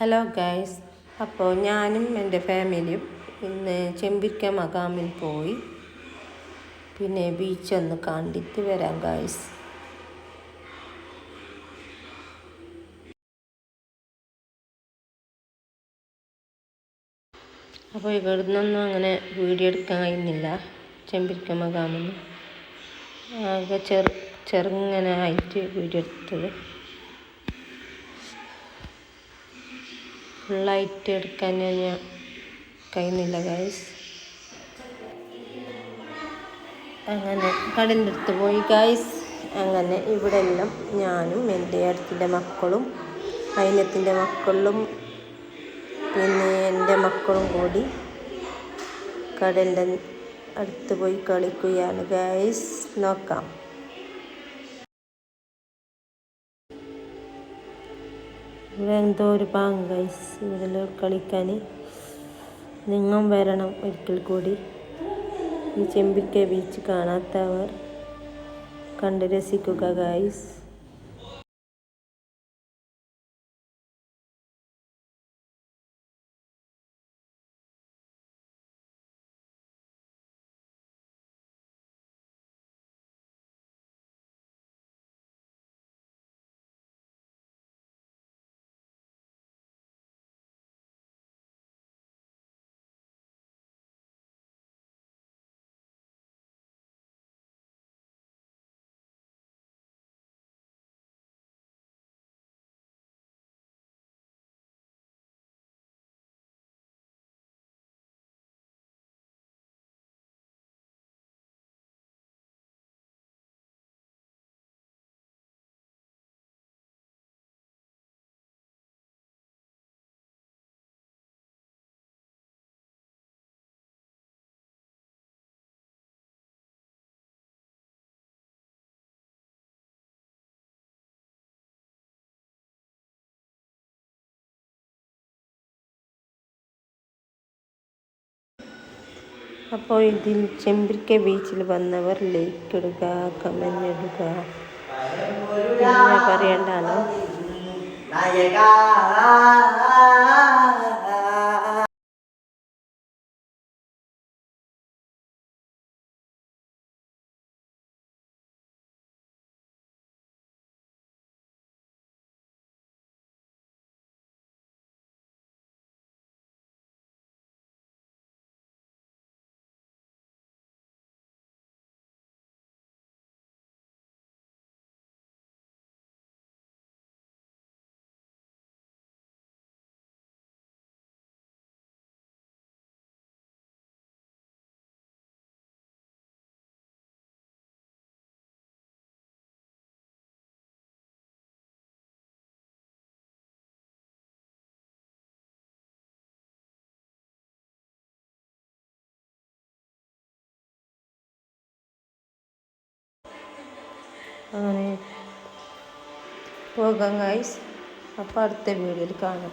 Hello guys അപ്പോൾ ഞാനും എന്റെ ഫാമിലിയും ഇന്ന് ചെമ്പിക്ക മകാമിൽ പോയി. പിന്നെ ബീച്ച് ഒന്ന് കണ്ടിട്ട് വരാം ഗൈസ്. അപ്പോൾ ഇവിടുന്നൊന്നും അങ്ങനെ വീഡിയോ എടുക്കാൻ കഴിയുന്നില്ല ചെമ്പിരിക്ക മകാമിൽ ആകെ ചെറു ചെറുങ്ങനെ ആയിട്ട് വീഡിയോ എടുത്തത്. ഫുള്ളായിട്ട് എടുക്കാൻ ഞാൻ കഴിയുന്നില്ല ഗൈസ് അങ്ങനെ കടലിന്റെ അടുത്ത് പോയി ഗൈസ് അങ്ങനെ ഇവിടെ എല്ലാം ഞാനും എന്റെ അടുത്തിന്റെ മക്കളും അയിനത്തിന്റെ മക്കളും പിന്നെ എന്റെ മക്കളും കൂടി കടലിന്റെ അടുത്ത് പോയി കളിക്കുകയാണ് ഗൈസ് നോക്കാം. ഇവിടെ എന്തോ ഒരു പാങ് ഗൈസ് ഇവിടെ കളിക്കാൻ നിങ്ങും വരണം ഒരിക്കൽ കൂടി. ഈ ചെമ്പിക്ക ബീച്ച് കാണാത്തവർ കണ്ട് രസിക്കുക ഗൈസ് അപ്പോൾ ഇതിൽ ചെമ്പിരിക്ക ബീച്ചിൽ വന്നവർ ലൈക്ക് ഇടുക കമന്റ് ഇടുക പിന്നെ പറയണ്ടാണോ അങ്ങനെ പോകാം ഗൈസ് അപ്പോൾ അടുത്ത വീഡിയോയിൽ കാണാം.